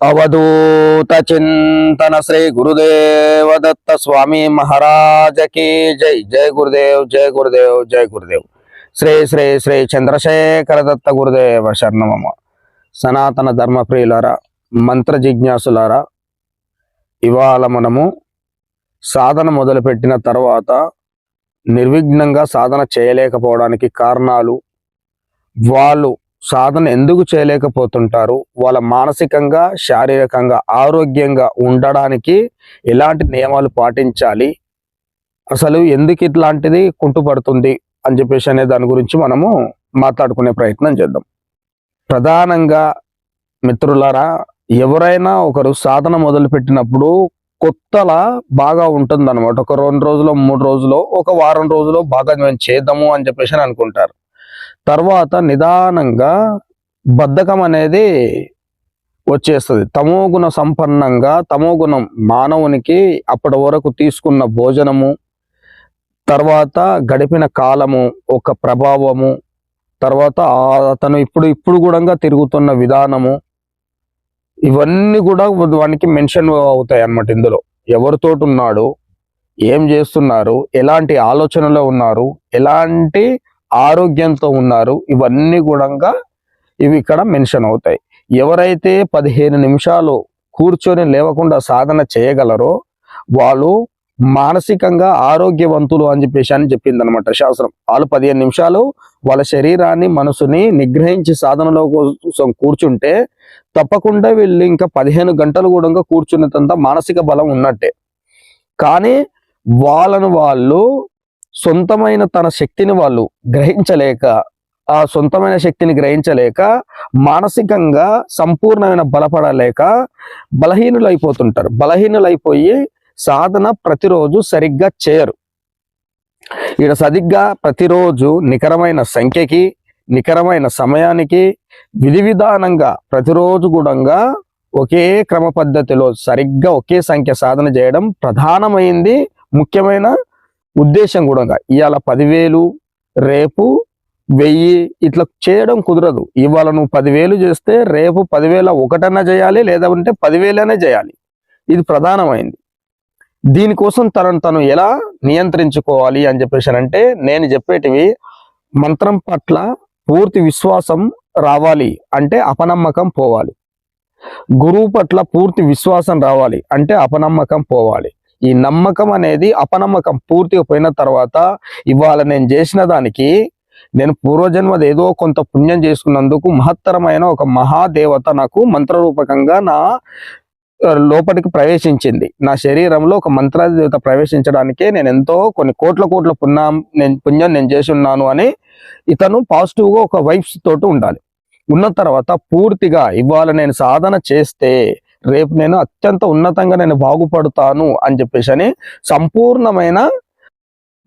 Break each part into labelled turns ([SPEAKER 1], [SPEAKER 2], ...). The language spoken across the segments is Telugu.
[SPEAKER 1] అవధూత చింతన శ్రీ గురుదేవ దత్త స్వామి మహారాజకి జై జై గురుదేవ్ జై గురుదేవ్ జై గురుదేవ్ శ్రీ శ్రీ శ్రీ చంద్రశేఖర దత్త గురుదేవ శరణమమ సనాతన ధర్మప్రియులారా మంత్ర జిజ్ఞాసులారా ఇవాళ మనము సాధన మొదలుపెట్టిన తర్వాత నిర్విఘ్నంగా సాధన చేయలేకపోవడానికి కారణాలు వాళ్ళు సాధన ఎందుకు చేయలేకపోతుంటారు? వాళ్ళ మానసికంగా శారీరకంగా ఆరోగ్యంగా ఉండడానికి ఎలాంటి నియమాలు పాటించాలి? అసలు ఎందుకు ఇట్లాంటిది కుంటుపడుతుంది? అని చెప్పేసి అనే దాని గురించి మనము మాట్లాడుకునే ప్రయత్నం చేద్దాం. ప్రధానంగా మిత్రులారా ఎవరైనా ఒకరు సాధన మొదలు పెట్టినప్పుడు కొత్తలా బాగా ఉంటుంది అనమాట ఒక రెండు రోజులో మూడు రోజులు ఒక వారం రోజులో బాగా మేము చేద్దాము అని చెప్పేసి అని అనుకుంటారు. తర్వాత నిదానంగా బద్ధకం అనేది వచ్చేస్తుంది. తమోగుణ సంపన్నంగా తమోగుణం మానవునికి అప్పటి వరకు తీసుకున్న భోజనము తర్వాత గడిపిన కాలము ఒక ప్రభావము తర్వాత అతను ఇప్పుడు ఇప్పుడు కూడా తిరుగుతున్న విధానము ఇవన్నీ కూడా వానికి మెన్షన్ అవుతాయి అన్నమాట ఇందులో ఎవరితోటి ఉన్నాడు ఏం చేస్తున్నారు ఎలాంటి ఆలోచనలో ఉన్నారు ఎలాంటి ఆరోగ్యంతో ఉన్నారు. ఇవన్నీ కూడా ఇవి ఇక్కడ మెన్షన్ అవుతాయి. ఎవరైతే పదిహేను నిమిషాలు కూర్చొని లేవకుండా సాధన చేయగలరో వాళ్ళు మానసికంగా ఆరోగ్యవంతులు అని చెప్పేసి అని చెప్పింది అనమాట శాస్త్రం. వాళ్ళు పదిహేను నిమిషాలు వాళ్ళ శరీరాన్ని మనసుని నిగ్రహించి సాధనలో కోసం కూర్చుంటే తప్పకుండా వీళ్ళు ఇంకా పదిహేను గంటలు కూడా కూర్చునేంత మానసిక బలం ఉన్నట్టే. కానీ వాళ్ళను వాళ్ళు సొంతమైన తన శక్తిని వాళ్ళు గ్రహించలేక ఆ సొంతమైన శక్తిని గ్రహించలేక మానసికంగా సంపూర్ణమైన బలపడలేక బలహీనులైపోతుంటారు. బలహీనులైపోయి సాధన ప్రతిరోజు సరిగ్గా చేయరు. ఈడ సరిగ్గా ప్రతిరోజు నికరమైన సంఖ్యకి నికరమైన సమయానికి విధి విధానంగా ప్రతిరోజు కూడా ఒకే క్రమ పద్ధతిలో సరిగ్గా ఒకే సంఖ్య సాధన చేయడం ప్రధానమైంది ముఖ్యమైన ఉద్దేశం కూడా ఇవాళ పదివేలు రేపు వెయ్యి ఇట్లా చేయడం కుదరదు. ఇవాళ నువ్వు పదివేలు చేస్తే రేపు పదివేల ఒకటన్నా చేయాలి లేదా ఉంటే పదివేలనే చేయాలి. ఇది ప్రధానమైంది. దీనికోసం తనను తను ఎలా నియంత్రించుకోవాలి అని చెప్పేసి అంటే నేను చెప్పేటివి మంత్రం పట్ల పూర్తి విశ్వాసం రావాలి అంటే అపనమ్మకం పోవాలి. గురువు పట్ల పూర్తి విశ్వాసం రావాలి అంటే అపనమ్మకం పోవాలి. ఈ నమ్మకం అనేది అపనమ్మకం పూర్తిగా పోయిన తర్వాత ఇవాళ నేను చేసిన దానికి నేను పూర్వజన్మది ఏదో కొంత పుణ్యం చేసుకున్నందుకు మహత్తరమైన ఒక మహాదేవత నాకు మంత్రరూపకంగా నా లోపలికి ప్రవేశించింది. నా శరీరంలో ఒక మంత్రదేవత ప్రవేశించడానికే నేను ఎంతో కొన్ని కోట్ల కోట్ల పుణ్యం నేను పుణ్యం నేను చేసి ఉన్నాను అని ఇతను పాజిటివ్గా ఒక వైబ్స్ తోటి ఉండాలి. ఉన్న తర్వాత పూర్తిగా ఇవాళ నేను సాధన చేస్తే రేపు నేను అత్యంత ఉన్నతంగా నేను బాగుపడతాను అని చెప్పేసి అని సంపూర్ణమైన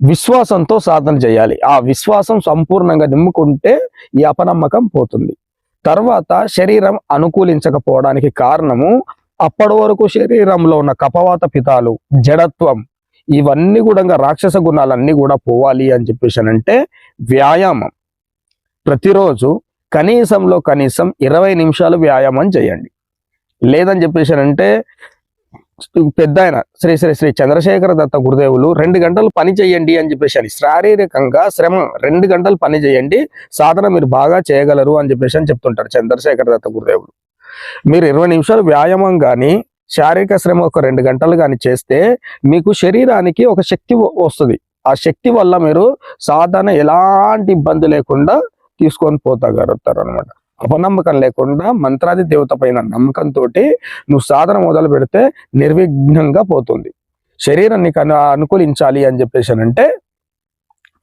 [SPEAKER 1] విశ్వాసంతో సాధన చేయాలి. ఆ విశ్వాసం సంపూర్ణంగా నిమ్ముకుంటే ఈ అపనమ్మకం పోతుంది. తర్వాత శరీరం అనుకూలించకపోవడానికి కారణము అప్పటి వరకు శరీరంలో ఉన్న కపవాత పితాలు జడత్వం ఇవన్నీ కూడా రాక్షస గుణాలన్నీ కూడా పోవాలి అని చెప్పేసి అంటే వ్యాయామం. ప్రతిరోజు కనీసంలో కనీసం ఇరవై నిమిషాలు వ్యాయామం చేయండి. లేదని చెప్పేసి అంటే పెద్ద ఆయన శ్రీ శ్రీ శ్రీ చంద్రశేఖర దత్త గురుదేవులు రెండు గంటలు పని చేయండి అని చెప్పేసి అని శారీరకంగా శ్రమ రెండు గంటలు పని చేయండి సాధన మీరు బాగా చేయగలరు అని చెప్పేసి అని చెప్తుంటారు చంద్రశేఖర దత్త గురుదేవులు. మీరు ఇరవై నిమిషాలు వ్యాయామం కానీ శారీరక శ్రమ ఒక రెండు గంటలు కానీ చేస్తే మీకు శరీరానికి ఒక శక్తి వస్తుంది. ఆ శక్తి వల్ల మీరు సాధన ఎలాంటి ఇబ్బంది లేకుండా తీసుకొని పోతాగలుగుతారు అనమాట అపనమ్మకం లేకుండా మంత్రాది దేవత పైన నమ్మకంతో నువ్వు సాధన మొదలు పెడితే నిర్విఘ్నంగా పోతుంది. శరీరం నీకు అను అనుకూలించాలి అని చెప్పేసి అంటే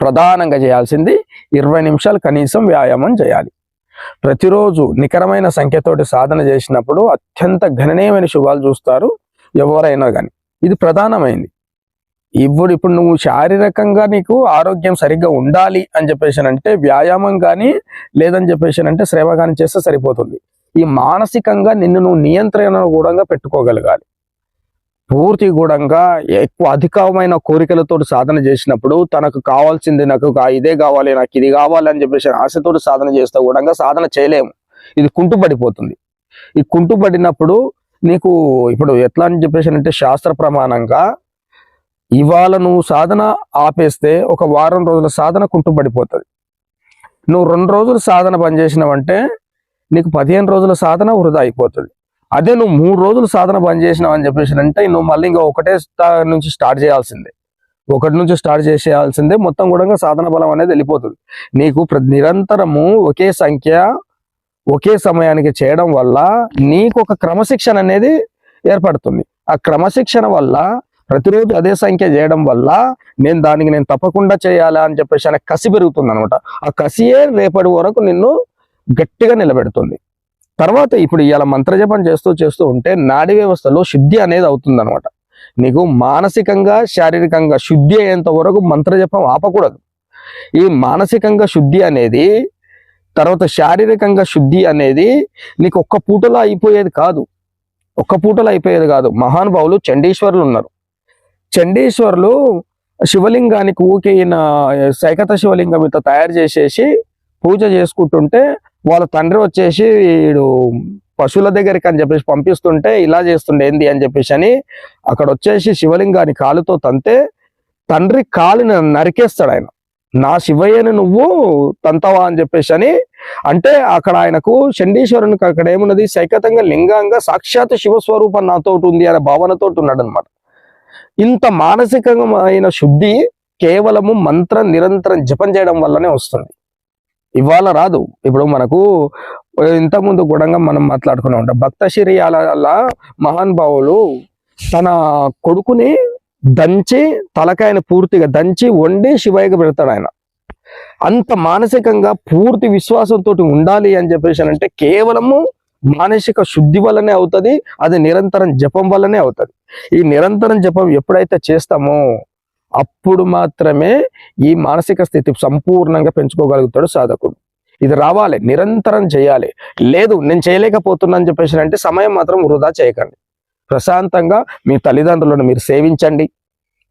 [SPEAKER 1] ప్రధానంగా చేయాల్సింది ఇరవై నిమిషాలు కనీసం వ్యాయామం చేయాలి. ప్రతిరోజు నికరమైన సంఖ్యతోటి సాధన చేసినప్పుడు అత్యంత గణనీయమైన శుభాలు చూస్తారు ఎవరైనా కానీ ఇది ప్రధానమైంది. ఇప్పుడు ఇప్పుడు నువ్వు శారీరకంగా నీకు ఆరోగ్యం సరిగ్గా ఉండాలి అని చెప్పేసి అంటే వ్యాయామం కానీ లేదని చెప్పేసి అంటే శ్రమ కానీ చేస్తే సరిపోతుంది. ఈ మానసికంగా నిన్ను నువ్వు నియంత్రణ కూడా పెట్టుకోగలగాలి. పూర్తి గూఢంగా ఎక్కువ అధికమైన కోరికలతో సాధన చేసినప్పుడు తనకు కావాల్సింది నాకు ఇదే కావాలి నాకు ఇది కావాలి అని చెప్పేసి ఆశతోటి సాధన చేస్తే కూడా సాధన చేయలేము. ఇది కుంటుపడిపోతుంది. ఈ కుంటుపడినప్పుడు నీకు ఇప్పుడు ఎట్లా అని చెప్పేసి అంటే శాస్త్ర ప్రమాణంగా ఇవాళ నువ్వు సాధన ఆపేస్తే ఒక వారం రోజుల సాధన కుంటుపడిపోతుంది నువ్వు రెండు రోజులు సాధన పనిచేసినావంటే చేసినావంటే నీకు పదిహేను రోజుల సాధన వృధా అయిపోతుంది. అదే నువ్వు మూడు రోజులు సాధన బంద్ చేసినావు అని చెప్పేసినంటే నువ్వు మళ్ళీ ఇంకా ఒకటే నుంచి స్టార్ట్ చేయాల్సిందే. ఒకటి నుంచి స్టార్ట్ చేసేయాల్సిందే. మొత్తం కూడా సాధన బలం అనేది వెళ్ళిపోతుంది. నీకు నిరంతరము ఒకే సంఖ్య ఒకే సమయానికి చేయడం వల్ల నీకు ఒక క్రమశిక్షణ అనేది ఏర్పడుతుంది. ఆ క్రమశిక్షణ వల్ల ప్రతిరోజు అదే సంఖ్య చేయడం వల్ల నేను దానికి నేను తప్పకుండా చేయాలా అని చెప్పేసి అనే కసి పెరుగుతుంది అనమాట ఆ కసియే రేపటి వరకు నిన్ను గట్టిగా నిలబెడుతుంది. తర్వాత ఇప్పుడు ఇవాళ మంత్రజపం చేస్తూ చేస్తూ ఉంటే నాడీ వ్యవస్థలో శుద్ధి అనేది అవుతుంది అనమాట నీకు మానసికంగా శారీరకంగా శుద్ధి అయ్యేంత వరకు మంత్రజపం ఆపకూడదు. ఈ మానసికంగా శుద్ధి అనేది తర్వాత శారీరకంగా శుద్ధి అనేది నీకు ఒక్క పూటలో అయిపోయేది కాదు. ఒక్క పూటలో అయిపోయేది కాదు. మహానుభావులు చండీశ్వరులు ఉన్నారు. చండీశ్వర్లు శివలింగానికి ఊకే ఈయన సైకత శివలింగం ఇంత తయారు చేసేసి పూజ చేసుకుంటుంటే వాళ్ళ తండ్రి వచ్చేసి వీడు పశువుల దగ్గరికి అని చెప్పేసి పంపిస్తుంటే ఇలా చేస్తుండే ఏంది అని చెప్పేసి అని అక్కడ వచ్చేసి శివలింగాన్ని కాలుతో తంతే తండ్రి కాలుని నరికేస్తాడు ఆయన. నా శివయ్యని నువ్వు తంతవా అని చెప్పేసి అని అంటే అక్కడ ఆయనకు చండీశ్వరునికి అక్కడ ఏమున్నది సైకతంగా లింగంగా సాక్షాత్ శివస్వరూపం నాతోటి ఉంది అనే భావనతోటి ఉన్నాడు అనమాట ఇంత మానసికమైన శుద్ధి కేవలము మంత్రం నిరంతరం జపం చేయడం వల్లనే వస్తుంది. ఇవాళ రాదు. ఇప్పుడు మనకు ఇంతకుముందు కూడా మనం మాట్లాడుకునే ఉంటాం భక్త మహాన్ మహానుభావులు తన కొడుకుని దంచి తలకాయని పూర్తిగా దంచి వండి శివయ్యకి పెడతాడు ఆయన. అంత మానసికంగా పూర్తి విశ్వాసంతో ఉండాలి అని చెప్పేసి అంటే కేవలము మానసిక శుద్ధి వల్లనే అవుతుంది అది నిరంతరం జపం వల్లనే అవుతుంది. ఈ నిరంతరం జపం ఎప్పుడైతే చేస్తామో అప్పుడు మాత్రమే ఈ మానసిక స్థితి సంపూర్ణంగా పెంచుకోగలుగుతాడు సాధకుడు. ఇది రావాలి నిరంతరం చేయాలి. లేదు నేను చేయలేకపోతున్నా అని చెప్పేసి అంటే సమయం మాత్రం వృధా చేయకండి. ప్రశాంతంగా మీ తల్లిదండ్రులను మీరు సేవించండి.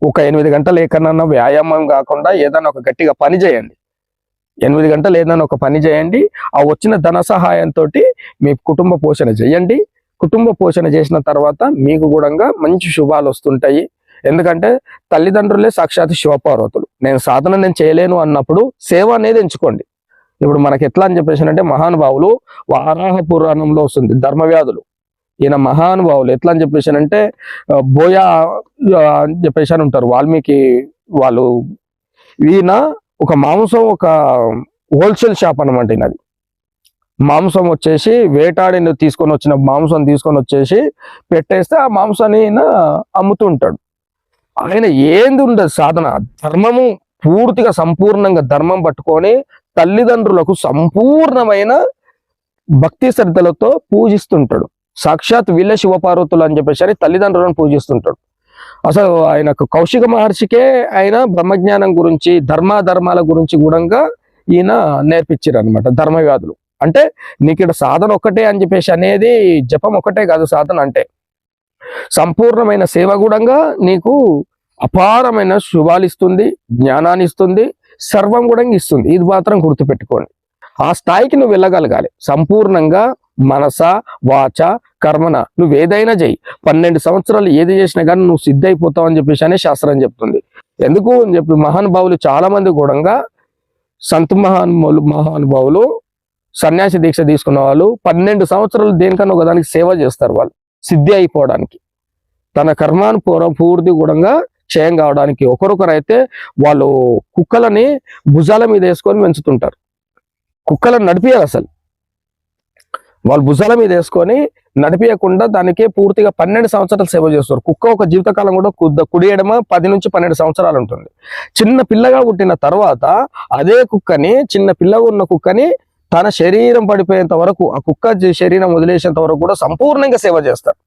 [SPEAKER 1] ఒక ఎనిమిది గంటలు ఏకన్నా వ్యాయామం కాకుండా ఏదైనా ఒక గట్టిగా పని చేయండి. ఎనిమిది గంటలు ఏదైనా ఒక పని చేయండి. ఆ వచ్చిన ధన సహాయంతో మీ కుటుంబ పోషణ చేయండి. కుటుంబ పోషణ చేసిన తర్వాత మీకు కూడా మంచి శుభాలు వస్తుంటాయి. ఎందుకంటే తల్లిదండ్రులే సాక్షాత్ శివపార్వతులు. నేను సాధన నేను చేయలేను అన్నప్పుడు సేవ అనేది ఎంచుకోండి. ఇప్పుడు మనకి ఎట్లా అని చెప్పేసి అంటే మహానుభావులు వారాహ పురాణంలో వస్తుంది ధర్మవ్యాధులు. ఈయన మహానుభావులు ఎట్లా అని చెప్పేసి అంటే బోయా అని చెప్పేసి అని ఉంటారు వాల్మీకి వాళ్ళు. ఈయన ఒక మాంసం ఒక హోల్సేల్ షాప్ అనమాట ఈయనది. మాంసం వచ్చేసి వేటాడి తీసుకొని వచ్చిన మాంసం తీసుకొని వచ్చేసి పెట్టేస్తే ఆ మాంసాన్ని ఆయన అమ్ముతుంటాడు ఆయన ఏంది ఉండదు సాధన? ధర్మము పూర్తిగా సంపూర్ణంగా ధర్మం పట్టుకొని తల్లిదండ్రులకు సంపూర్ణమైన భక్తి శ్రద్ధలతో పూజిస్తుంటాడు. సాక్షాత్ వీళ్ళ శివపార్వతులు అని చెప్పేసి అని తల్లిదండ్రులను పూజిస్తుంటాడు. అసలు ఆయనకు కౌశిక మహర్షికే ఆయన బ్రహ్మజ్ఞానం గురించి ధర్మాధర్మాల గురించి కూడా ఈయన నేర్పించారు అనమాట ధర్మవ్యాధులు అంటే నీకు ఇక్కడ సాధన ఒక్కటే అని చెప్పేసి అనేది జపం ఒక్కటే కాదు సాధన అంటే. సంపూర్ణమైన సేవ కూడా నీకు అపారమైన శుభాలు ఇస్తుంది జ్ఞానాన్ని ఇస్తుంది సర్వం కూడా ఇస్తుంది. ఇది మాత్రం గుర్తుపెట్టుకోండి. ఆ స్థాయికి నువ్వు వెళ్ళగలగాలి. సంపూర్ణంగా మనస వాచ కర్మన. నువ్వు ఏదైనా చెయ్యి. పన్నెండు సంవత్సరాలు ఏది చేసినా కానీ నువ్వు సిద్ధైపోతావు అని చెప్పేసి అనే శాస్త్రం చెప్తుంది. ఎందుకు అని చెప్పి మహానుభావులు చాలా మంది కూడా సంత మహానుభావులు మహానుభావులు సన్యాసి దీక్ష తీసుకున్న వాళ్ళు పన్నెండు సంవత్సరాలు దేనికన్నా ఒకదానికి సేవ చేస్తారు వాళ్ళు సిద్ధి అయిపోవడానికి. తన కర్మాను పూర్వం పూర్తి కూడా క్షయం కావడానికి ఒకరొకరైతే వాళ్ళు కుక్కలని భుజాల మీద వేసుకొని పెంచుతుంటారు. కుక్కలను నడిపియాలి అసలు. వాళ్ళు భుజాల మీద వేసుకొని నడిపించకుండా దానికి పూర్తిగా పన్నెండు సంవత్సరాలు సేవ చేస్తారు. కుక్క ఒక జీవితకాలం కూడా కుద్ద కుడియడమ పది నుంచి పన్నెండు సంవత్సరాలు ఉంటుంది. చిన్న పిల్లగా పుట్టిన తర్వాత అదే కుక్కని చిన్న పిల్లగా ఉన్న కుక్కని తన శరీరం పడిపోయేంత వరకు ఆ కుక్క శరీరం వదిలేసేంత వరకు కూడా సంపూర్ణంగా సేవ చేస్తారు.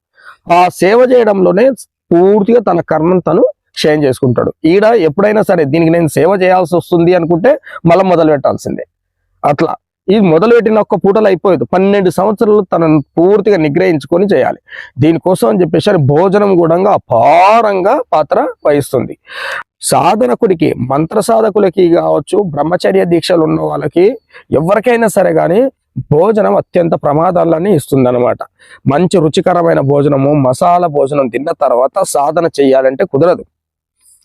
[SPEAKER 1] ఆ సేవ చేయడంలోనే పూర్తిగా తన కర్మను తను క్షయం చేసుకుంటాడు. ఈడ ఎప్పుడైనా సరే దీనికి నేను సేవ చేయాల్సి వస్తుంది అనుకుంటే మళ్ళీ మొదలు పెట్టాల్సిందే అట్లా. ఇది మొదలు పెట్టిన ఒక్క పూటలు అయిపోయేది. పన్నెండు సంవత్సరాలు తనను పూర్తిగా నిగ్రహించుకొని చేయాలి. దీనికోసం అని చెప్పేసి భోజనం కూడా అపారంగా పాత్ర వహిస్తుంది. సాధనకుడికి మంత్ర సాధకులకి కావచ్చు బ్రహ్మచర్య దీక్షలు ఉన్న వాళ్ళకి ఎవరికైనా సరే కానీ భోజనం అత్యంత ప్రమాదాలని ఇస్తుందనమాట మంచి రుచికరమైన భోజనము మసాలా భోజనం తిన్న తర్వాత సాధన చేయాలంటే కుదరదు.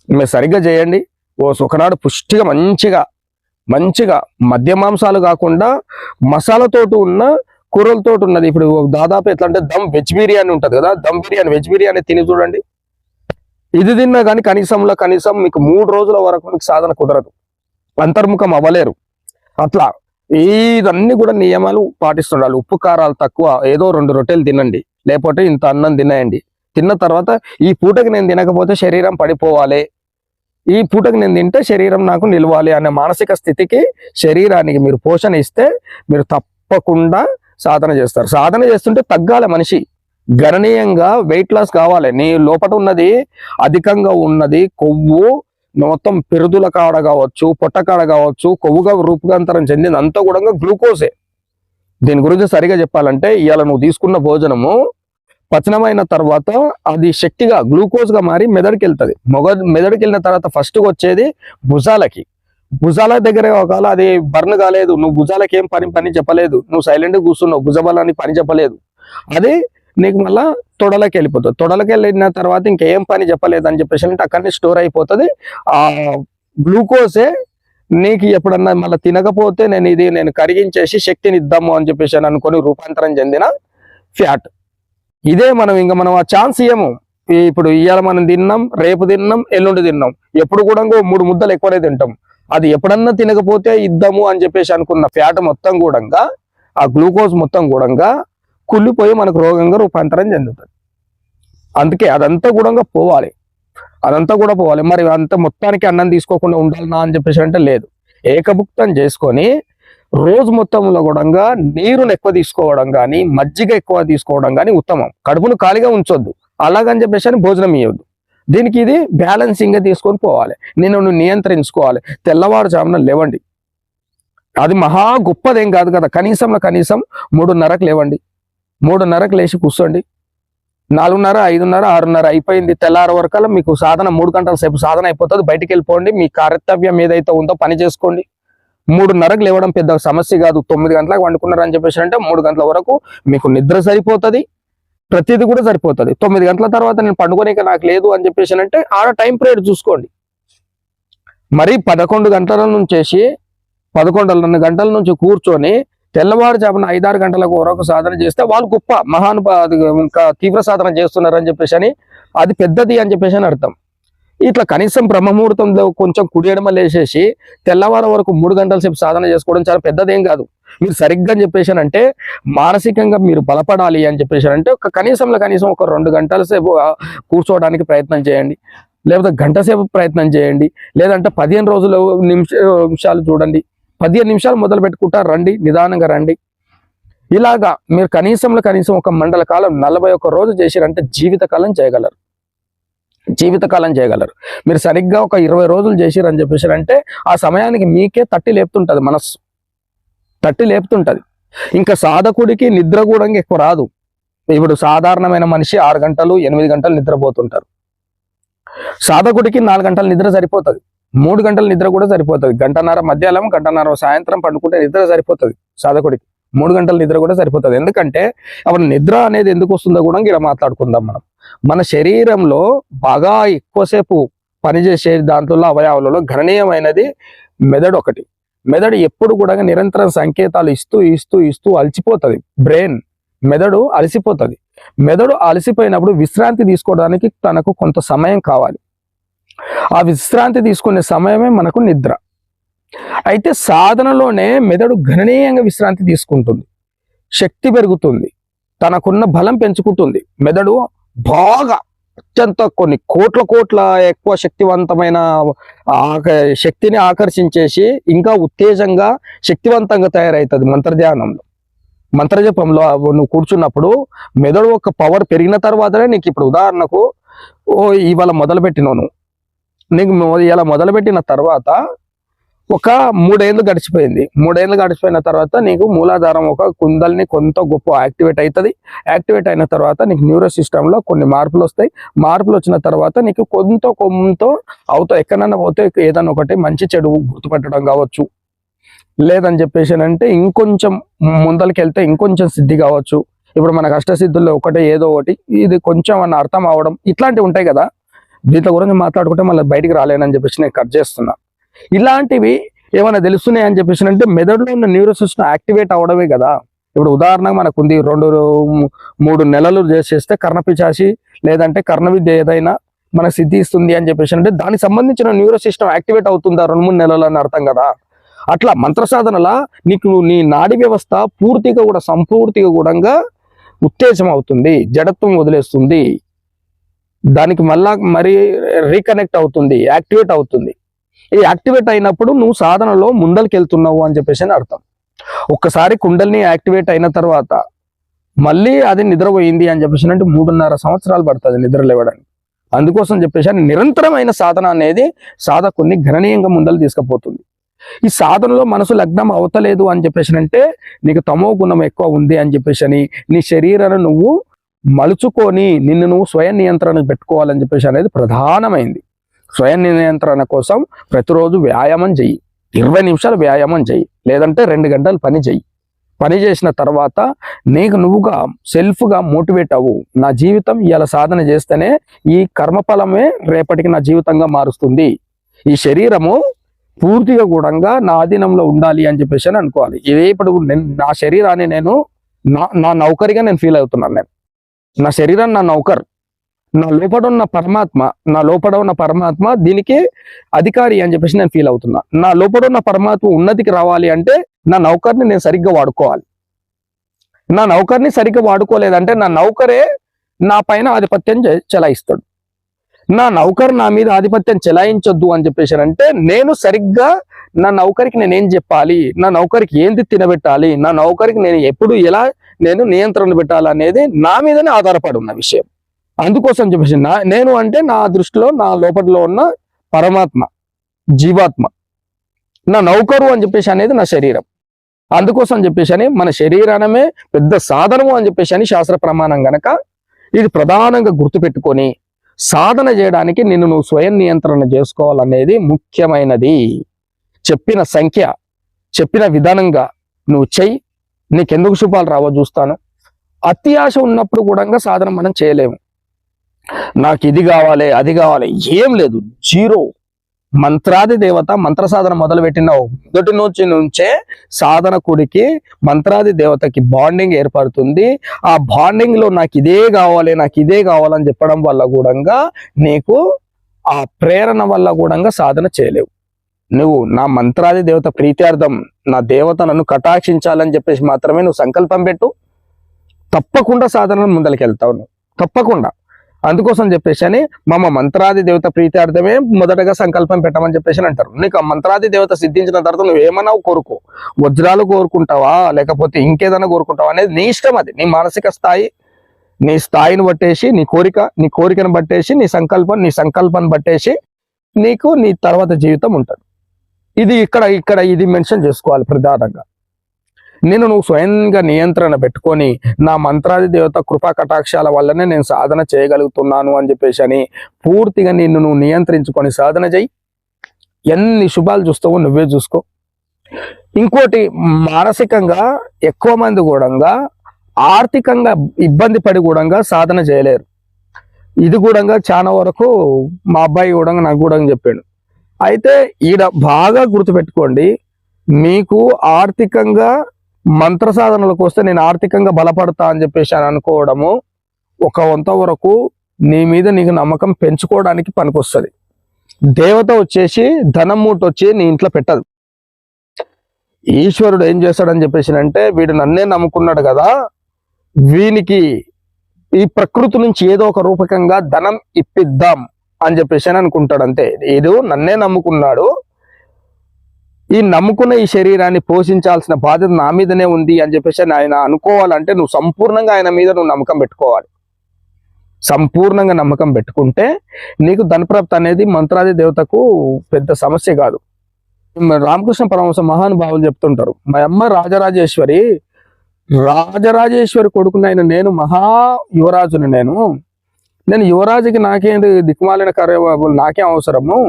[SPEAKER 1] మీరు సరిగ్గా చేయండి. ఓ ఒకనాడు పుష్టిగా మంచిగా మంచిగా మద్య మాంసాలు కాకుండా మసాలాతోటి ఉన్న కూరలతోటి ఉన్నది. ఇప్పుడు దాదాపు ఎట్లా అంటే దమ్ వెజ్ బిర్యానీ ఉంటుంది కదా దమ్ బిర్యానీ వెజ్ బిర్యానీ తిని చూడండి. ఇది తిన్నా కానీ కనీసంలో కనీసం మీకు మూడు రోజుల వరకు మీకు సాధన కుదరదు. అంతర్ముఖం అవ్వలేరు. అట్లా ఇదన్నీ కూడా నియమాలు పాటిస్తుండాలి. ఉప్పు కారాలు తక్కువ ఏదో రెండు రొట్టెలు తినండి. లేకపోతే ఇంత అన్నం తినేయండి. తిన్న తర్వాత ఈ పూటకి నేను తినకపోతే శరీరం పడిపోవాలి. ఈ పూటకి నేను తింటే శరీరం నాకు నిలవాలి అనే మానసిక స్థితికి శరీరానికి మీరు పోషణ ఇస్తే మీరు తప్పకుండా సాధన చేస్తారు. సాధన చేస్తుంటే తగ్గాలి మనిషి. గణనీయంగా వెయిట్ లాస్ కావాలి. నీ లోపల ఉన్నది అధికంగా ఉన్నది కొవ్వు మొత్తం పెరుదుల కాడ కావచ్చు పొట్ట కాడ కావచ్చు కొవ్వుగా రూపాంతరం చెందింది. అంతా కూడా గ్లూకోజే. దీని గురించి సరిగా చెప్పాలంటే ఇవాళ నువ్వు తీసుకున్న భోజనము పచనమైన తర్వాత అది శక్తిగా గ్లూకోజ్గా మారి మెదడుకి వెళ్తుంది మొగ మెదడుకి వెళ్ళిన తర్వాత ఫస్ట్ వచ్చేది భుజాలకి. భుజాల దగ్గర ఒకవేళ అది బర్న్ కాలేదు నువ్వు భుజాలకి ఏం పని పని చెప్పలేదు నువ్వు సైలెంట్ కూర్చున్నావు భుజబలానికి పని చెప్పలేదు. అది నీకు మళ్ళా తొడలకి వెళ్ళిపోతుంది తొడలకి వెళ్ళిన తర్వాత ఇంకేం పని చెప్పలేదు అని చెప్పేసి అంటే అక్కడనే స్టోర్ అయిపోతుంది. ఆ గ్లూకోజే నీకు ఎప్పుడన్నా మళ్ళీ తినకపోతే నేను ఇది నేను కరిగించేసి శక్తిని ఇద్దాము అని చెప్పేసి అని అనుకొని రూపాంతరం చెందిన ఫ్యాట్. ఇదే మనం ఇంకా మనం ఆ ఛాన్స్ ఇయ్యము. ఇప్పుడు ఇవాళ మనం తిన్నాం రేపు తిన్నాం ఎల్లుండి తిన్నాం. ఎప్పుడు కూడా ఇంకో మూడు ముద్దలు ఎక్కువనే తింటాం. అది ఎప్పుడన్నా తినకపోతే ఇద్దాము అని చెప్పేసి అనుకున్న ఫ్యాట్ మొత్తం కూడా ఆ గ్లూకోజ్ మొత్తం కూడా కుళ్ళిపోయి మనకు రోగంగా రూపాంతరం చెందుతుంది. అందుకే అదంతా కూడా పోవాలి. అదంతా కూడా పోవాలి. మరి అంత మొత్తానికి అన్నం తీసుకోకుండా ఉండాలన్నా అని చెప్పేసి అంటే లేదు. ఏకభుక్తం చేసుకొని రోజు మొత్తంలో కూడా నీరును ఎక్కువ తీసుకోవడం కానీ మజ్జిగ ఎక్కువ తీసుకోవడం కానీ ఉత్తమం. కడుపును ఖాళీగా ఉంచొద్దు. అలాగని చెప్పేసి అని భోజనం ఇవ్వద్దు దీనికి ఇది బ్యాలెన్సింగ్గా తీసుకొని పోవాలి. నేను నియంత్రించుకోవాలి నియంత్రించుకోవాలి. తెల్లవారుజామున లేవండి. అది మహా గొప్పదేం కాదు కదా. కనీసంలో కనీసం మూడున్నరకు లేవండి. మూడున్నరకు లేచి కూర్చోండి. నాలుగున్నర ఐదున్నర ఆరున్నర అయిపోయింది. తెల్లారి వరకల్లా మీకు సాధన మూడు గంటల సేపు సాధన అయిపోతుంది. బయటికి వెళ్ళిపోండి. మీ కర్తవ్యం ఏదైతే ఉందో పని చేసుకోండి. మూడున్నరకు లేవడం పెద్ద సమస్య కాదు. తొమ్మిది గంటలకు వండుకున్నారని చెప్పేసి అంటే మూడు గంటల వరకు మీకు నిద్ర సరిపోతుంది ప్రతిది కూడా సరిపోతుంది. తొమ్మిది గంటల తర్వాత నేను పండుకోనిక నాకు లేదు అని చెప్పేసి అంటే ఆడ టైం పీరియడ్ చూసుకోండి. మరి పదకొండు గంటల నుంచి పదకొండు గంటల నుంచి కూర్చొని తెల్లవారుజామున ఐదారు గంటలకు వరకు సాధన చేస్తే వాళ్ళు గొప్ప మహానుభా ఇంకా తీవ్ర సాధన చేస్తున్నారని చెప్పేసి అని అది పెద్దది అని చెప్పేసి అని అర్థం. ఇట్లా కనీసం బ్రహ్మముహూర్తంలో కొంచెం కుడియడమ లేచేసి తెల్లవారు వరకు మూడు గంటల సేపు సాధన చేసుకోవడం చాలా పెద్దదేం కాదు. మీరు సరిగ్గా అని చెప్పేసి అంటే మానసికంగా మీరు బలపడాలి అని చెప్పేసి అంటే ఒక కనీసంలో కనీసం ఒక రెండు గంటల సేపు కూర్చోవడానికి ప్రయత్నం చేయండి. లేకపోతే గంట సేపు ప్రయత్నం చేయండి. లేదంటే పదిహేను రోజులు నిమిషాలు చూడండి. పదిహేను నిమిషాలు మొదలు పెట్టుకుంటా రండి నిదానంగా రండి. ఇలాగా మీరు కనీసంలో కనీసం ఒక మండల కాలం నలభై ఒక్క రోజు చేసిరంటే జీవితకాలం చేయగలరు. జీవితకాలం చేయగలరు. మీరు సరిగ్గా ఒక ఇరవై రోజులు చేసిరని చెప్పేసి అంటే ఆ సమయానికి మీకే తట్టి లేపుతుంటుంది మనస్సు. తట్టి లేపుతుంటుంది. ఇంకా సాధకుడికి నిద్ర కూడా ఎక్కువ రాదు. ఇప్పుడు సాధారణమైన మనిషి ఆరు గంటలు ఎనిమిది గంటలు నిద్రపోతుంటారు. సాధకుడికి నాలుగు గంటల నిద్ర సరిపోతుంది. మూడు గంటల నిద్ర కూడా సరిపోతుంది. గంటన్నర మధ్యాహ్నం గంటన్నర సాయంత్రం పండుకుంటే నిద్ర సరిపోతుంది సాధకుడికి. మూడు గంటల నిద్ర కూడా సరిపోతుంది. ఎందుకంటే అప్పుడు నిద్ర అనేది ఎందుకు వస్తుందో కూడా ఇక్కడ మాట్లాడుకుందాం మనం. మన శరీరంలో బాగా ఎక్కువసేపు పనిచేసే దాంట్లో అవయవాలలో గణనీయమైనది మెదడు ఒకటి. మెదడు ఎప్పుడు కూడా నిరంతరం సంకేతాలు ఇస్తూ ఇస్తూ ఇస్తూ అలసిపోతుంది. బ్రెయిన్ మెదడు అలసిపోతుంది. మెదడు అలసిపోయినప్పుడు విశ్రాంతి తీసుకోవడానికి తనకు కొంత సమయం కావాలి. ఆ విశ్రాంతి తీసుకునే సమయమే మనకు నిద్ర. అయితే సాధనలోనే మెదడు గణనీయంగా విశ్రాంతి తీసుకుంటుంది. శక్తి పెరుగుతుంది. తనకున్న బలం పెంచుకుంటుంది. మెదడు బాగా అత్యంత కొన్ని కోట్ల కోట్ల ఎక్కువ శక్తివంతమైన ఆక- శక్తిని ఆకర్షించేసి ఇంకా ఉత్తేజంగా శక్తివంతంగా తయారవుతుంది మంత్రధ్యానంలో. మంత్రజపంలో నువ్వు కూర్చున్నప్పుడు మెదడు ఒక పవర్ పెరిగిన తర్వాతనే నీకు ఇప్పుడు ఉదాహరణకు ఓ ఇవాళ మొదలుపెట్టినావు నీకు ఇలా మొదలుపెట్టిన తర్వాత ఒక మూడేళ్ళు గడిచిపోయింది. మూడేళ్ళు గడిచిపోయిన తర్వాత నీకు మూలాధారం ఒక కుందల్ని కొంత గొప్ప యాక్టివేట్ అవుతుంది యాక్టివేట్ అయిన తర్వాత నీకు న్యూరో సిస్టంలో కొన్ని మార్పులు వస్తాయి. మార్పులు వచ్చిన తర్వాత నీకు కొంత కొంత అవుతా ఎక్కడన్నా పోతే ఏదైనా ఒకటి మంచి చెడు గుర్తుపెట్టడం కావచ్చు. లేదని చెప్పేసి అంటే ఇంకొంచెం ముందలకి వెళ్తే ఇంకొంచెం సిద్ధి కావచ్చు. ఇప్పుడు మన కష్టసిద్ధుల్లో ఒకటే ఏదో ఒకటి ఇది కొంచెం అన్న అర్థం అవడం ఇట్లాంటివి ఉంటాయి కదా. దీంట్లో గురించి మాట్లాడుకుంటే మళ్ళీ బయటికి రాలేనని చెప్పేసి నేను కట్ చేస్తున్నా. ఇలాంటివి ఏమైనా తెలుస్తున్నాయి అని చెప్పేసి అంటే మెదడులో ఉన్న న్యూరో సిస్టమ్ యాక్టివేట్ అవడమే కదా. ఇప్పుడు ఉదాహరణకు మనకు ఉంది రెండు మూడు నెలలు చేసేస్తే కర్ణపిచాసి లేదంటే కర్ణ విద్య ఏదైనా మనకు సిద్ధి ఇస్తుంది అని చెప్పేసి అంటే దానికి సంబంధించిన న్యూరో సిస్టమ్ యాక్టివేట్ అవుతుందా రెండు మూడు నెలలు అని అర్థం కదా. అట్లా మంత్ర సాధనల నీకు నీ నాడి వ్యవస్థ పూర్తిగా కూడా సంపూర్తిగా కూడా ఉత్తేజం అవుతుంది జడత్వం వదిలేస్తుంది. దానికి మళ్ళా మరి రీకనెక్ట్ అవుతుంది యాక్టివేట్ అవుతుంది. ఈ యాక్టివేట్ అయినప్పుడు నువ్వు సాధనలో ముందరికి వెళ్తున్నావు అని చెప్పేసి అని అర్థం. ఒక్కసారి కుండల్ని యాక్టివేట్ అయిన తర్వాత మళ్ళీ అది నిద్రపోయింది అని చెప్పేసి అంటే మూడున్నర సంవత్సరాలు పడుతుంది నిద్ర లేవడానికి. అందుకోసం చెప్పేసి అని నిరంతరమైన సాధన అనేది సాధకుని గణనీయంగా ముందలు తీసుకుపోతుంది. ఈ సాధనలో మనసు లగ్నం అవతలేదు అని చెప్పేసి అంటే నీకు తమో గుణం ఎక్కువ ఉంది అని చెప్పేసి అని నీ శరీరాన్ని నువ్వు మలుచుకొని నిన్ను నువ్వు స్వయం నియంత్రణ పెట్టుకోవాలని చెప్పేసి అనేది ప్రధానమైంది. స్వయం నియంత్రణ కోసం ప్రతిరోజు వ్యాయామం చెయ్యి. ఇరవై నిమిషాలు వ్యాయామం చెయ్యి. లేదంటే రెండు గంటలు పని చెయ్యి. పని చేసిన తర్వాత నీకు నువ్వుగా సెల్ఫ్గా మోటివేట్ అవ్వు. నా జీవితం ఇలా సాధన చేస్తేనే ఈ కర్మఫలమే రేపటికి నా జీవితంగా మారుస్తుంది. ఈ శరీరము పూర్తిగా కూడా నా ఆధీనంలో ఉండాలి అని చెప్పేసి అని అనుకోవాలి. ఇదే ఇప్పుడు నేను- నా శరీరాన్ని నేను నా నా నౌకరిగా నేను ఫీల్ అవుతున్నాను నేను. నా శరీరం నా నౌకర్. నా లోపల ఉన్న పరమాత్మ నా లోపల ఉన్న పరమాత్మ దీనికి అధికారి అని చెప్పేసి నేను ఫీల్ అవుతున్నా. నా లోపల ఉన్న పరమాత్మ ఉన్నతికి రావాలి అంటే నా నౌకర్ని నేను సరిగ్గా వాడుకోవాలి. నా నౌకర్ని సరిగ్గా వాడుకోలేదంటే నా నౌకరే నా పైన ఆధిపత్యం చెలాయిస్తాడు. నా నౌకర్ నా మీద ఆధిపత్యం చెలాయించొద్దు అని చెప్పేసి అంటే నేను సరిగ్గా నా నౌకరికి నేను ఏం చెప్పాలి నా నౌకరికి ఏంది తినబెట్టాలి నా నౌకరికి నేను ఎప్పుడు ఎలా నేను నియంత్రణ పెట్టాలి అనేది నా మీదనే ఆధారపడి ఉన్న విషయం. అందుకోసం చెప్పేసి నా నేను అంటే నా దృష్టిలో నా లోపల ఉన్న పరమాత్మ జీవాత్మ నా నౌకరు అని చెప్పేసి అనేది నా శరీరం. అందుకోసం చెప్పేసి అని మన శరీరానమే పెద్ద సాధనము అని చెప్పేసి అని శాస్త్ర ప్రమాణం గనక ఇది ప్రధానంగా గుర్తుపెట్టుకొని సాధన చేయడానికి నిన్ను నువ్వు స్వయం నియంత్రణ చేసుకోవాలనేది ముఖ్యమైనది. చెప్పిన సంఖ్య చెప్పిన విధానంగా నువ్వు చెయ్యి. నీకెందుకు శుభాలు రావో చూస్తాను. అతి ఆశ ఉన్నప్పుడు కూడా సాధన మనం చేయలేము. నాకు ఇది కావాలి అది కావాలి. ఏం లేదు. జీరో. మంత్రాది దేవత మంత్ర సాధన మొదలుపెట్టిన మొదటి నుంచి నుంచే సాధనకుడికి మంత్రాది దేవతకి బాండింగ్ ఏర్పడుతుంది. ఆ బాండింగ్లో నాకు ఇదే కావాలి నాకు ఇదే కావాలని చెప్పడం వల్ల కూడా నీకు ఆ ప్రేరణ వల్ల కూడా సాధన చేయలేవు. నువ్వు నా మంత్రాది దేవత ప్రీత్యార్థం నా దేవత నన్ను కటాక్షించాలని చెప్పేసి మాత్రమే నువ్వు సంకల్పం పెట్టు. తప్పకుండా సాధనను ముందరికి నువ్వు. తప్పకుండా. అందుకోసం చెప్పేసి అని మమ మంత్రాది దేవత ప్రీత్యార్థమే మొదటగా సంకల్పం పెట్టమని చెప్పేసి అని అంటారు. నీకు ఆ మంత్రాది దేవత సిద్ధించిన తర్వాత నువ్వు ఏమన్నావు కోరుకో. వజ్రాలు కోరుకుంటావా? లేకపోతే ఇంకేదైనా కోరుకుంటావా అనేది నీ ఇష్టం అది. నీ మానసిక స్థాయి నీ స్థాయిని బట్టేసి నీ కోరిక నీ కోరికను బట్టేసి నీ సంకల్పం నీ సంకల్పాన్ని బట్టేసి నీకు నీ తర్వాత జీవితం ఉంటుంది. ఇది ఇక్కడ ఇక్కడ ఇది మెన్షన్ చేసుకోవాలి ప్రధానంగా. నేను నువ్వు స్వయంగా నియంత్రణ పెట్టుకొని నా మంత్రాది దేవత కృపా కటాక్షాల వల్లనే నేను సాధన చేయగలుగుతున్నాను అని చెప్పేసి అని పూర్తిగా నిన్ను నువ్వు నియంత్రించుకొని సాధన చెయ్యి ఎన్ని శుభాలు చూస్తావో నువ్వే చూసుకో. ఇంకోటి మానసికంగా ఎక్కువ మంది కూడా ఆర్థికంగా ఇబ్బంది పడి కూడా సాధన చేయలేరు. ఇది కూడా చాలా వరకు మా అబ్బాయి కూడా నాకు కూడా చెప్పాడు. అయితే ఈడ బాగా గుర్తుపెట్టుకోండి మీకు ఆర్థికంగా మంత్ర సాధనలకు వస్తే నేను ఆర్థికంగా బలపడతా అని చెప్పేసి అని అనుకోవడము ఒక వంత వరకు నీ మీద నీకు నమ్మకం పెంచుకోవడానికి పనికొస్తుంది. దేవత వచ్చేసి ధనం మూట వచ్చి నీ ఇంట్లో పెట్టదు. ఈశ్వరుడు ఏం చేస్తాడని చెప్పేసి అంటే వీడు నన్నే నమ్ముకున్నాడు కదా వీనికి ఈ ప్రకృతి నుంచి ఏదో ఒక రూపకంగా ధనం ఇప్పిద్దాం అని చెప్పేసి అని అనుకుంటాడు అంతే. ఏదో నన్నే నమ్ముకున్నాడు ఈ నమ్ముకున్న ఈ శరీరాన్ని పోషించాల్సిన బాధ్యత నా మీదనే ఉంది అని చెప్పేసి ఆయన అనుకోవాలంటే నువ్వు సంపూర్ణంగా ఆయన మీద నువ్వు నమ్మకం పెట్టుకోవాలి. సంపూర్ణంగా నమ్మకం పెట్టుకుంటే నీకు ధనప్రాప్తి అనేది మంత్రాది దేవతకు పెద్ద సమస్య కాదు. రామకృష్ణ పరమహంస మహానుభావులు చెప్తుంటారు మా అమ్మ రాజరాజేశ్వరి రాజరాజేశ్వరి కొడుకునైన నేను మహా యువరాజుని నేను. నేను యువరాజుకి నాకేంటి దిక్కుమాలిన కార్యబాబులు నాకేం అవసరము?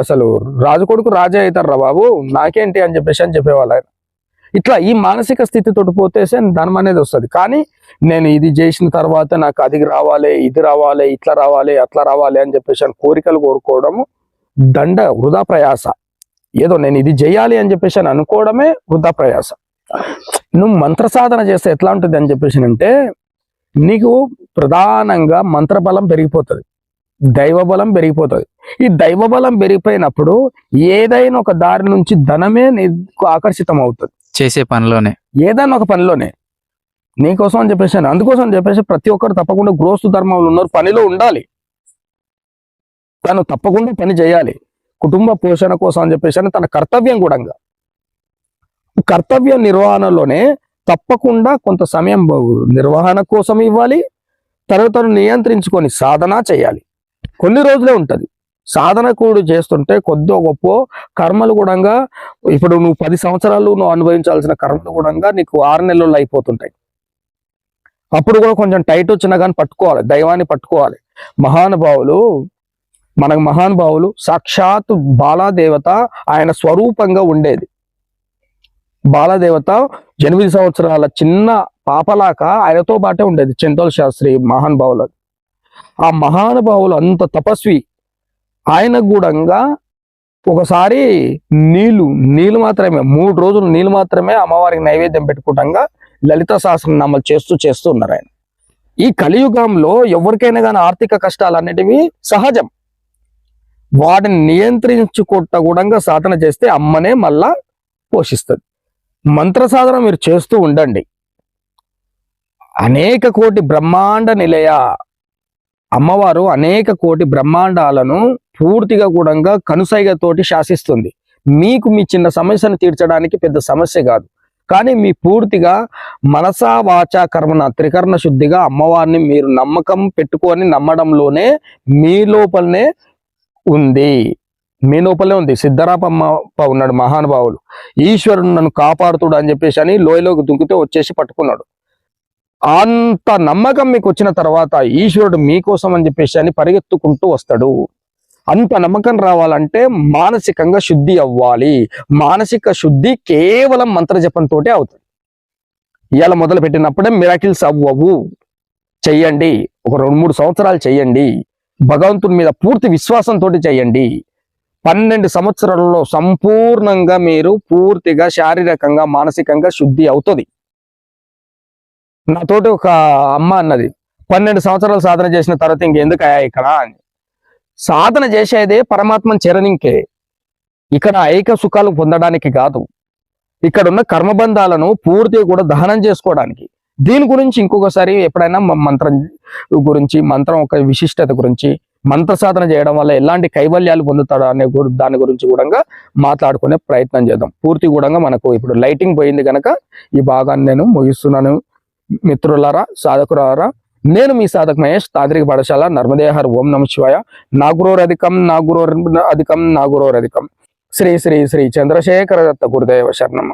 [SPEAKER 1] అసలు రాజు కొడుకు రాజే అవుతారా బాబు నాకేంటి అని చెప్పేసి అని చెప్పేవాళ్ళు ఆయన. ఇట్లా ఈ మానసిక స్థితితో పోతేసే ధనం అనేది వస్తుంది. కానీ నేను ఇది చేసిన తర్వాత నాకు అది రావాలి ఇది రావాలి ఇట్లా రావాలి అట్లా రావాలి అని చెప్పేసి అని కోరికలు కోరుకోవడము దండ వృధా ప్రయాస. ఏదో నేను ఇది చేయాలి అని చెప్పేసి అని అనుకోవడమే వృధా ప్రయాస. నువ్వు మంత్ర సాధన చేస్తే ఎట్లా ఉంటుంది అని చెప్పేసి అంటే నీకు ప్రధానంగా మంత్రబలం పెరిగిపోతుంది. దైవ బలం పెరిగిపోతుంది. ఈ దైవ బలం పెరిగిపోయినప్పుడు ఏదైనా ఒక దారి నుంచి ధనమే నీకు ఆకర్షితం అవుతుంది
[SPEAKER 2] చేసే పనిలోనే.
[SPEAKER 1] ఏదైనా ఒక పనిలోనే. నీకోసం అని చెప్పేసి అందుకోసం అని చెప్పేసి ప్రతి ఒక్కరు తప్పకుండా గృహస్థు ధర్మంలో ఉన్నారు పనిలో ఉండాలి. తను తప్పకుండా పని చేయాలి. కుటుంబ పోషణ కోసం అని చెప్పేసి అని తన కర్తవ్యం కూడా కర్తవ్య నిర్వహణలోనే తప్పకుండా కొంత సమయం నిర్వహణ కోసం ఇవ్వాలి. తను తను నియంత్రించుకొని సాధన చేయాలి. కొన్ని రోజులే ఉంటది. సాధన కూడా చేస్తుంటే కొద్దో గొప్ప కర్మలు కూడా ఇప్పుడు నువ్వు పది సంవత్సరాలు నువ్వు అనుభవించాల్సిన కర్మలు కూడా నీకు ఆరు నెలల్లో అయిపోతుంటాయి. అప్పుడు కూడా కొంచెం టైట్ వచ్చినా కానీ పట్టుకోవాలి దైవాన్ని పట్టుకోవాలి. మహానుభావులు మనకు మహానుభావులు సాక్షాత్ బాలాదేవత ఆయన స్వరూపంగా ఉండేది. బాలదేవత ఎనిమిది సంవత్సరాల చిన్న పాపలాక ఆయనతో పాటే ఉండేది. చింతల శాస్త్రి మహానుభావులకు ఆ మహానుభావులు అంత తపస్వి. ఆయన గూడంగా ఒకసారి నీళ్ళు నీళ్ళు మాత్రమే మూడు రోజులు నీళ్ళు మాత్రమే అమ్మవారికి నైవేద్యం పెట్టుకోవటంగా లలిత సహస్రనామాలు చేస్తూ చేస్తూ ఉన్నారు ఆయన. ఈ కలియుగంలో ఎవరికైనా కానీ ఆర్థిక కష్టాలు అనేటివి సహజం. వాటిని నియంత్రించుకుంట కూడా సాధన చేస్తే అమ్మనే మళ్ళా పోషిస్తుంది. మంత్ర సాధన మీరు చేస్తూ ఉండండి. అనేక కోటి బ్రహ్మాండ నిలయ అమ్మవారు అనేక కోటి బ్రహ్మాండాలను పూర్తిగా కూడా కనుసైగతోటి శాసిస్తుంది. మీకు మీ చిన్న సమస్యను తీర్చడానికి పెద్ద సమస్య కాదు. కానీ మీ పూర్తిగా మనసా వాచా కర్మన త్రికరణ శుద్ధిగా అమ్మవారిని మీరు నమ్మకం పెట్టుకొని నమ్మడంలోనే మీ లోపలనే ఉంది. మీ లోపలే ఉంది. సిద్ధరాపమ్మ ఉన్నాడు మహానుభావులు ఈశ్వరుడు నన్ను కాపాడుతుడు అని చెప్పేసి అని లోయలోకి దుంకితే వచ్చేసి పట్టుకున్నాడు. అంత నమ్మకం మీకు వచ్చిన తర్వాత ఈశ్వరుడు మీకోసం అని చెప్పేసి అని పరిగెత్తుకుంటూ వస్తాడు. అంత నమ్మకం రావాలంటే మానసికంగా శుద్ధి అవ్వాలి. మానసిక శుద్ధి కేవలం మంత్రజపంతో అవుతుంది. ఇవాళ మొదలు పెట్టినప్పుడే మిరాకిల్స్ అవ్వవు. చెయ్యండి. ఒక రెండు మూడు సంవత్సరాలు చెయ్యండి. భగవంతుని మీద పూర్తి విశ్వాసంతో చెయ్యండి. పన్నెండు సంవత్సరాలలో సంపూర్ణంగా మీరు పూర్తిగా శారీరకంగా మానసికంగా శుద్ధి అవుతుంది. నాతోటి ఒక అమ్మ అన్నది పన్నెండు సంవత్సరాలు సాధన చేసిన తర్వాత ఇంకెందుకయా ఇక్కడ? అని. సాధన చేసేదే పరమాత్మను చేరనింకే. ఇక్కడ ఐక సుఖాలు పొందడానికి కాదు. ఇక్కడ ఉన్న కర్మబంధాలను పూర్తిగా కూడా దహనం చేసుకోవడానికి. దీని గురించి ఇంకొకసారి ఎప్పుడైనా మంత్రం గురించి మంత్రం ఒక విశిష్టత గురించి మంత్ర సాధన చేయడం వల్ల ఎలాంటి కైవల్యాలు పొందుతాడు అనే దాని గురించి కూడా మాట్లాడుకునే ప్రయత్నం చేద్దాం. పూర్తి కూడా మనకు ఇప్పుడు లైటింగ్ పోయింది కనుక ఈ భాగాన్ని నేను ముగిస్తున్నాను. మిత్రులారా సాధకులారా నేను మీ సాధక మహేష్ తాంత్రిక పాఠశాల నర్మదేహర్ ఓం నమ శివాయ. నాగురోరధికం గురోరధికం అధికం నాగురోరధికం. శ్రీ శ్రీ శ్రీ చంద్రశేఖర దత్త గురుదేవ శరణం.